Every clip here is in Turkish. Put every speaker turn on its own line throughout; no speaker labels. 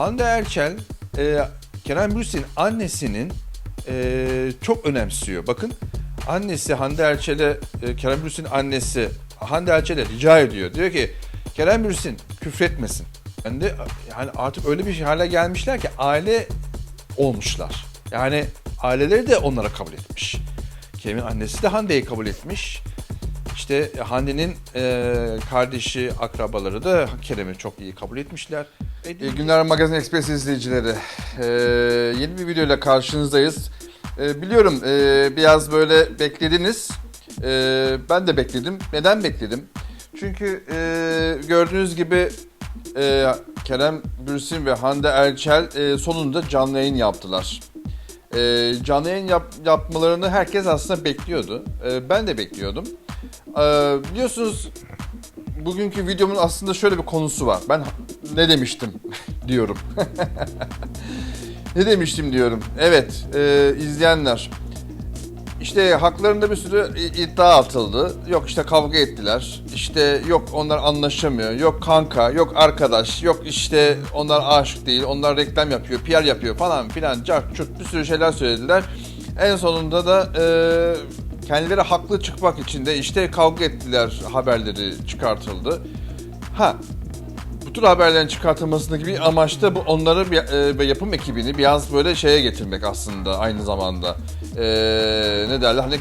Hande Erçel, e, Kerem Bürsin'in annesinin e, çok önemsiyor. Bakın annesi Hande Erçel'e, e, Kerem Bürsin'in annesi Hande Erçel'e rica ediyor. Diyor ki Kerem Bürsin küfretmesin. Ben de yani artık öyle bir hale gelmişler ki aile olmuşlar. Yani aileleri de onlara kabul etmiş. Kerem'in annesi de Hande'yi kabul etmiş. İşte Hande'nin e, kardeşi, akrabaları da Kerem'i çok iyi kabul etmişler.
İyi günler Magazin Express izleyicileri. Ee, yeni bir videoyla karşınızdayız. Ee, biliyorum e, biraz böyle beklediniz. Ee, ben de bekledim. Neden bekledim? Çünkü e, gördüğünüz gibi e, Kerem Bürsin ve Hande Erçel e, sonunda canlı yayın yaptılar. E, canlı yayın yap- yapmalarını herkes aslında bekliyordu. E, ben de bekliyordum. E, biliyorsunuz bugünkü videomun aslında şöyle bir konusu var. Ben ne demiştim diyorum. ne demiştim diyorum. Evet e, izleyenler. İşte haklarında bir sürü iddia atıldı. Yok işte kavga ettiler. İşte yok onlar anlaşamıyor. Yok kanka, yok arkadaş, yok işte onlar aşık değil. Onlar reklam yapıyor, PR yapıyor falan filan. Cart çurt bir sürü şeyler söylediler. En sonunda da e, kendileri haklı çıkmak için de işte kavga ettiler haberleri çıkartıldı. Ha bu tür haberlerin çıkartılmasındaki bir amaç da bu onları e, ve yapım ekibini biraz böyle şeye getirmek aslında aynı zamanda. E, ne derler hani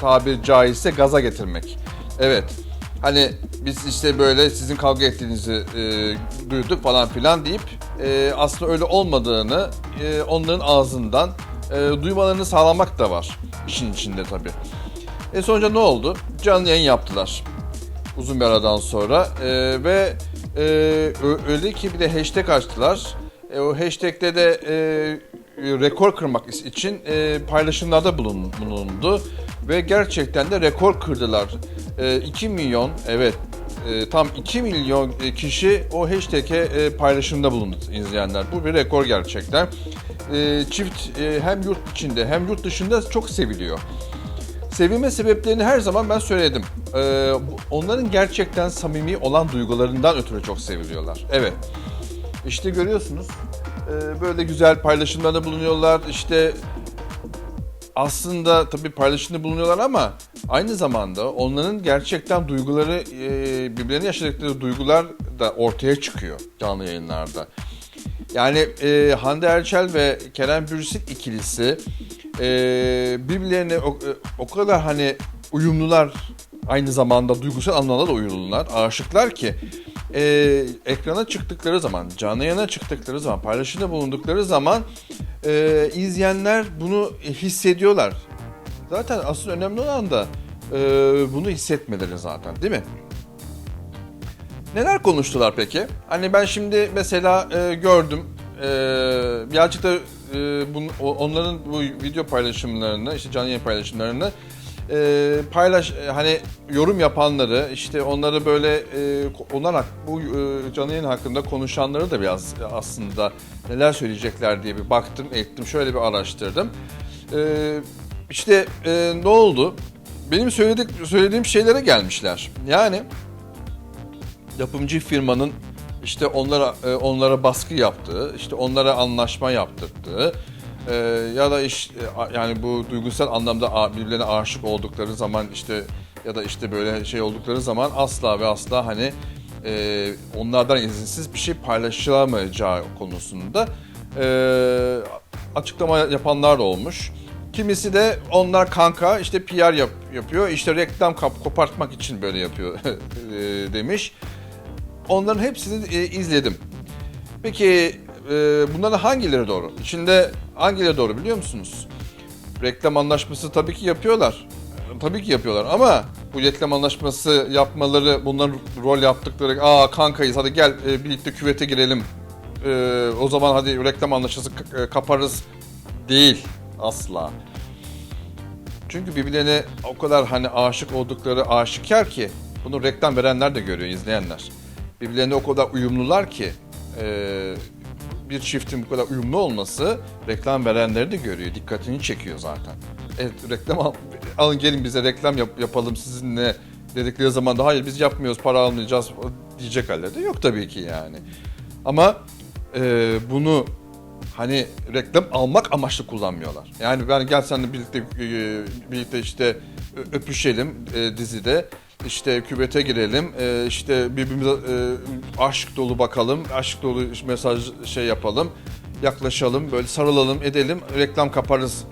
tabir caizse gaza getirmek. Evet. Hani biz işte böyle sizin kavga ettiğinizi e, duyduk falan filan deyip e, aslında öyle olmadığını e, onların ağzından e, duymalarını sağlamak da var işin içinde tabii. E sonuçta ne oldu? Canlı yayın yaptılar uzun bir aradan sonra E, ve e, öyle ki bir de hashtag açtılar. E, o hashtag'te de e, rekor kırmak için e, paylaşımlarda bulun, bulundu ve gerçekten de rekor kırdılar. E, 2 milyon evet e, tam 2 milyon e, kişi o hashtag'e e, paylaşımda bulundu izleyenler. Bu bir rekor gerçekten. Çift hem yurt içinde hem yurt dışında çok seviliyor. Sevilme sebeplerini her zaman ben söyledim. Onların gerçekten samimi olan duygularından ötürü çok seviliyorlar. Evet. İşte görüyorsunuz böyle güzel paylaşımlarda bulunuyorlar. İşte aslında tabii paylaşımda bulunuyorlar ama aynı zamanda onların gerçekten duyguları, e, birbirlerine yaşadıkları duygular da ortaya çıkıyor canlı yayınlarda. Yani e, Hande Erçel ve Kerem Bürsin ikilisi e, birbirlerine o, e, o kadar hani uyumlular aynı zamanda duygusal anlamda da uyumlular, aşıklar ki e, ekrana çıktıkları zaman, canlı yayına çıktıkları zaman, paylaşımda bulundukları zaman e, izleyenler bunu hissediyorlar. Zaten asıl önemli olan da e, bunu hissetmeleri zaten değil mi? Neler konuştular peki? Hani ben şimdi mesela e, gördüm. E, birazcık da e, bun- onların bu video paylaşımlarını, işte canlı yayın paylaşımlarını e, paylaş e, hani yorum yapanları, işte onları böyle e, onlar bu e, canlı yayın hakkında konuşanları da biraz aslında neler söyleyecekler diye bir baktım, ettim, şöyle bir araştırdım. E, işte e, ne oldu? Benim söyledik söylediğim şeylere gelmişler. Yani yapımcı firmanın işte onlara e, onlara baskı yaptığı, işte onlara anlaşma yaptırdığı e, ya da iş e, yani bu duygusal anlamda birbirlerine aşık oldukları zaman işte ya da işte böyle şey oldukları zaman asla ve asla hani e, onlardan izinsiz bir şey paylaşılamayacağı konusunda e, açıklama yapanlar da olmuş. Kimisi de onlar kanka işte PR yap, yapıyor işte reklam kap, kopartmak için böyle yapıyor e, demiş. Onların hepsini e, izledim. Peki e, bunların hangileri doğru? İçinde hangileri doğru biliyor musunuz? Reklam anlaşması tabii ki yapıyorlar. Tabii ki yapıyorlar ama bu reklam anlaşması yapmaları, bunların rol yaptıkları, aa kankayız hadi gel e, birlikte küvete girelim. E, o zaman hadi reklam anlaşması e, kaparız değil asla. Çünkü birbirlerine o kadar hani aşık oldukları aşikar ki bunu reklam verenler de görüyor, izleyenler. Birbirlerine o kadar uyumlular ki e, bir çiftin bu kadar uyumlu olması reklam verenleri de görüyor, dikkatini çekiyor zaten. Evet reklam al, alın gelin bize reklam yap- yapalım sizinle dedikleri zaman da hayır biz yapmıyoruz para almayacağız diyecek halleri de yok tabii ki yani. Ama e, bunu hani reklam almak amaçlı kullanmıyorlar. Yani ben gel seninle birlikte e, birlikte işte öpüşelim e, dizide. İşte küvete girelim. e, işte birbirimize e, aşk dolu bakalım. Aşk dolu mesaj şey yapalım. Yaklaşalım, böyle sarılalım, edelim. Reklam kaparız.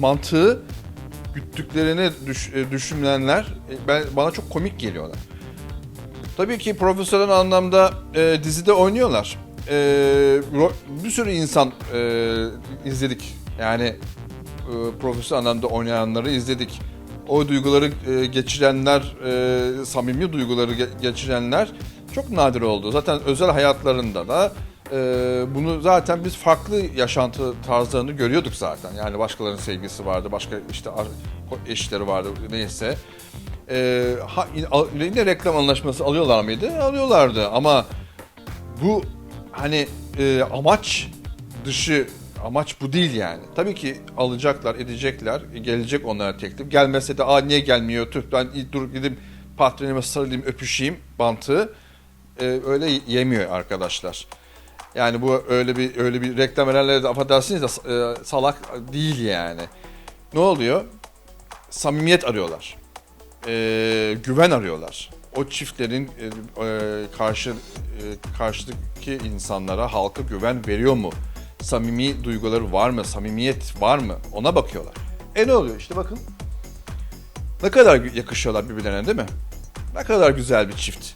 Mantığı güttüklerini düş, e, düşünenler e, ben bana çok komik geliyorlar. Tabii ki profesyonel anlamda e, dizide oynuyorlar. E, bir sürü insan e, izledik. Yani e, profesyonel anlamda oynayanları izledik. O duyguları e, geçirenler, e, samimi duyguları ge- geçirenler çok nadir oldu. Zaten özel hayatlarında da e, bunu zaten biz farklı yaşantı tarzlarını görüyorduk zaten. Yani başkalarının sevgisi vardı, başka işte eşleri vardı neyse. E, ha, yine reklam anlaşması alıyorlar mıydı? Alıyorlardı ama bu hani e, amaç dışı amaç bu değil yani. Tabii ki alacaklar, edecekler. Gelecek onlara teklif. Gelmese de aa niye gelmiyor? Tüh ben dur gidip patronuma sarılayım, öpüşeyim bantığı. E, öyle yemiyor arkadaşlar. Yani bu öyle bir öyle bir reklam verenlere de affedersiniz de e, salak değil yani. Ne oluyor? Samimiyet arıyorlar. E, güven arıyorlar. O çiftlerin e, e, karşı e, karşıdaki insanlara halka güven veriyor mu? Samimi duyguları var mı? Samimiyet var mı? Ona bakıyorlar. E ne oluyor? İşte bakın. Ne kadar yakışıyorlar birbirlerine değil mi? Ne kadar güzel bir çift.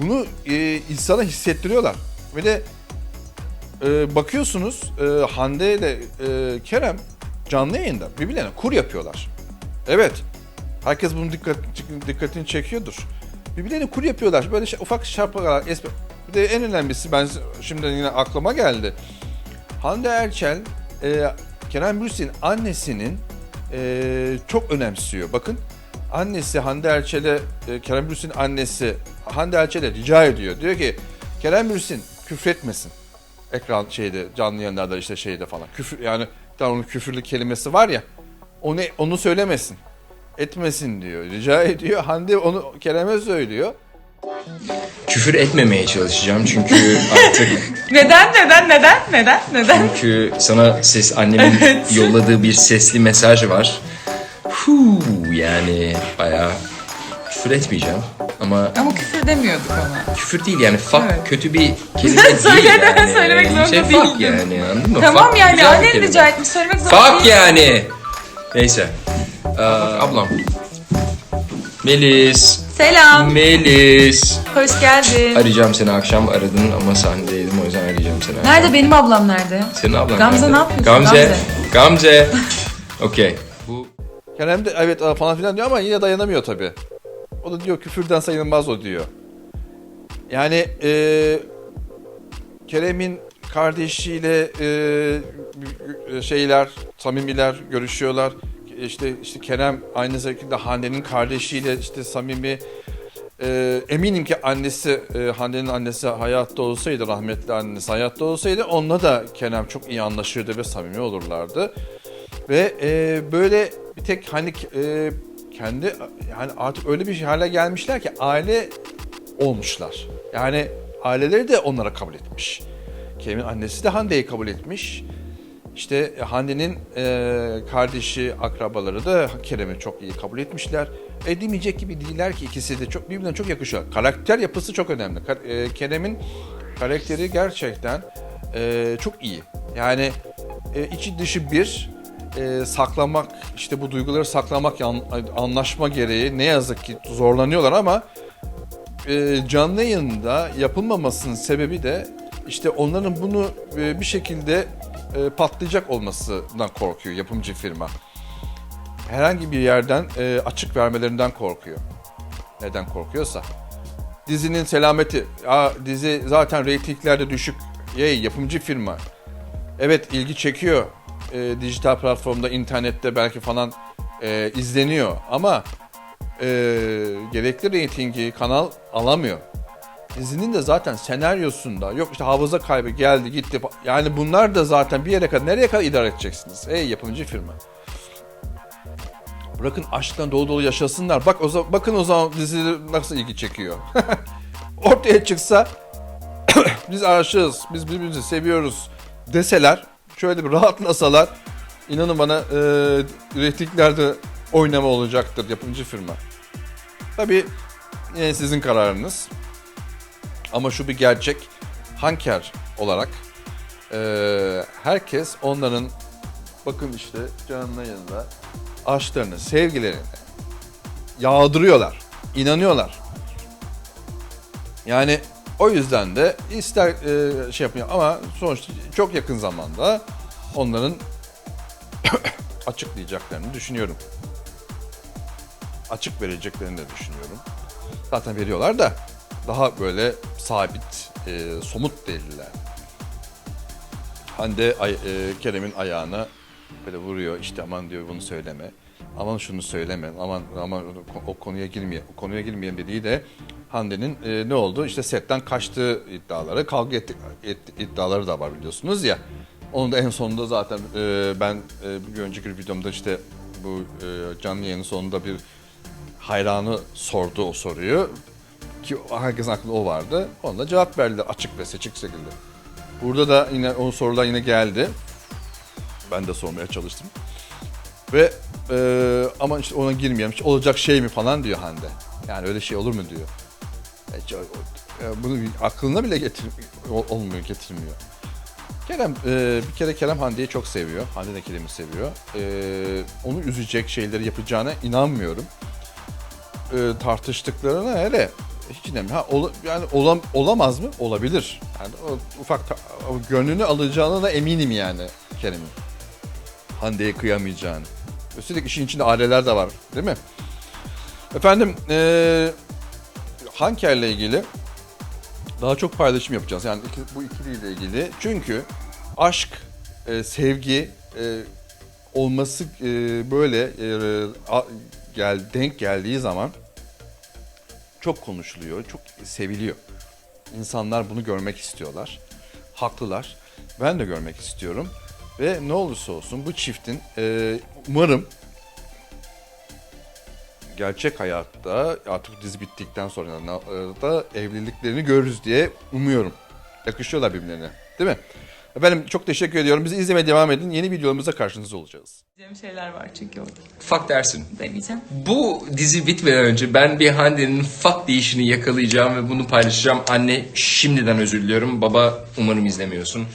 Bunu e, insana hissettiriyorlar. Ve de e, bakıyorsunuz e, Hande ile e, Kerem canlı yayında birbirlerine kur yapıyorlar. Evet. Herkes bunun dikkat, dikkatini çekiyordur. Birbirlerine kur yapıyorlar. Böyle şey, ufak şarpalar. esp- Bir de en önemlisi ben şimdi yine aklıma geldi. Hande Erçel, e, Kerem Bürsin annesinin e, çok önemsiyor. Bakın annesi Hande Erçel'e, e, Kerem Bürsin annesi Hande Erçel'e rica ediyor. Diyor ki Kerem Bürsin küfretmesin. Ekran şeyde canlı yayınlarda işte şeyde falan. Küfür yani bir onun küfürlü kelimesi var ya. Onu onu söylemesin. Etmesin diyor. Rica ediyor. Hande onu Kerem'e söylüyor.
Küfür etmemeye çalışacağım çünkü artık
Neden neden neden neden neden?
çünkü sana ses annemin
Evet.
yolladığı bir sesli mesaj var. Huu yani bayağı küfür etmeyeceğim ama
Ama küfür demiyorduk ona.
küfür değil yani fuck
Evet.
kötü bir kelime değil
Söyle,
yani.
söylemek zorunda
şey, fuck
değildin.
yani anladın mı?
Tamam
Fuck
yani
güzel bir
annen
kelime.
rica etmiş söylemek zorunda
Fuck
değilsin.
yani. Neyse. Ee, ablam. Melis.
Selam.
Melis.
Hoş geldin.
Arayacağım seni akşam aradın ama sahnedeydim o yüzden arayacağım seni. akşam.
Nerede benim ablam nerede?
Senin ablan
Gamze
nerede?
ne yapıyorsun?
Gamze.
Gamze.
Okey. Bu
Kerem de evet falan filan diyor ama yine dayanamıyor tabii. O da diyor küfürden sayılmaz o diyor. Yani e, Kerem'in kardeşiyle e, şeyler, samimiler görüşüyorlar. İşte işte Kerem aynı şekilde Hande'nin kardeşiyle işte samimi. E, eminim ki annesi, e, Hande'nin annesi hayatta olsaydı, rahmetli annesi hayatta olsaydı onunla da Kerem çok iyi anlaşırdı ve samimi olurlardı. Ve e, böyle bir tek hani e, kendi yani artık öyle bir hale gelmişler ki aile olmuşlar. Yani aileleri de onlara kabul etmiş. Kerem'in annesi de Hande'yi kabul etmiş. İşte Hande'nin e, kardeşi, akrabaları da Kerem'i çok iyi kabul etmişler. Edemeyecek gibi değiller ki ikisi de çok birbirine çok yakışıyor. Karakter yapısı çok önemli. Ka- e, Kerem'in karakteri gerçekten e, çok iyi. Yani e, içi dışı bir e, saklamak işte bu duyguları saklamak yan- anlaşma gereği ne yazık ki zorlanıyorlar ama e, canlı yayında yapılmamasının sebebi de işte onların bunu e, bir şekilde e, patlayacak olmasından korkuyor yapımcı firma. Herhangi bir yerden e, açık vermelerinden korkuyor. Neden korkuyorsa. Dizinin selameti, ya dizi zaten reytinglerde düşük. Yey yapımcı firma. Evet ilgi çekiyor. E, dijital platformda, internette belki falan e, izleniyor ama e, gerekli reytingi kanal alamıyor. Dizinin de zaten senaryosunda yok işte hafıza kaybı geldi gitti yani bunlar da zaten bir yere kadar nereye kadar idare edeceksiniz? Ey yapımcı firma. Bırakın aşktan dolu dolu yaşasınlar. Bak o zaman, bakın o zaman dizi nasıl ilgi çekiyor. Ortaya çıksa biz aşığız, biz birbirimizi seviyoruz deseler, şöyle bir rahatlasalar, inanın bana e, reytinglerde oynama olacaktır yapımcı firma. Tabii yine sizin kararınız. Ama şu bir gerçek, Hanker olarak e, herkes onların bakın işte canlı yanında aşklarını, sevgilerini yağdırıyorlar, inanıyorlar. Yani o yüzden de ister e, şey yapıyor ama sonuçta çok yakın zamanda onların açıklayacaklarını düşünüyorum. Açık vereceklerini de düşünüyorum. Zaten veriyorlar da daha böyle sabit, e, somut deliller. Hande ay, e, Kerem'in ayağına böyle vuruyor işte aman diyor bunu söyleme. Aman şunu söyleme. Aman aman o konuya girmeye. O konuya girmeyelim dediği de Hande'nin e, ne oldu? İşte setten kaçtığı iddiaları, kavga etti, etti- iddiaları da var biliyorsunuz ya. Onu da en sonunda zaten e, ben e, bir önceki videomda işte bu e, canlı yayının sonunda bir hayranı sordu o soruyu. Ki herkesin aklında o vardı. Ona da cevap verdiler açık ve seçik şekilde. Burada da yine o sorular yine geldi. Ben de sormaya çalıştım. Ve e, ama işte ona girmeyelim. Hiç olacak şey mi falan diyor Hande. Yani öyle şey olur mu diyor. Hiç, o- e, bunu aklına bile getir ol- olmuyor, getirmiyor. Kerem e, bir kere Kerem Hande'yi çok seviyor. Hande de Kerem'i seviyor. E, onu üzecek şeyleri yapacağına inanmıyorum. E, tartıştıklarına hele hiç inanmıyorum. Ha, ola- yani olam, olamaz mı? Olabilir. Yani o ufak ta- o gönlünü alacağına da eminim yani Kerem'in. Hande'ye kıyamayacağını. Üstelik işin içinde aileler de var değil mi? Efendim eee Hanker'le ilgili daha çok paylaşım yapacağız. Yani iki- bu ikiliyle ilgili. Çünkü aşk, e, sevgi e, olması e, böyle e, a- gel denk geldiği zaman çok konuşuluyor, çok seviliyor. İnsanlar bunu görmek istiyorlar. Haklılar. Ben de görmek istiyorum. Ve ne olursa olsun bu çiftin e, umarım gerçek hayatta artık dizi bittikten sonra da evliliklerini görürüz diye umuyorum. Yakışıyorlar birbirlerine. Değil mi? Efendim çok teşekkür ediyorum. Bizi izlemeye devam edin. Yeni videolarımızda karşınızda olacağız.
Diyeceğim şeyler var çünkü orada.
Ufak dersin.
Demeyeceğim.
Bu dizi bitmeden önce ben bir Hande'nin fuck deyişini yakalayacağım ve bunu paylaşacağım. Anne şimdiden özür diliyorum. Baba umarım izlemiyorsun.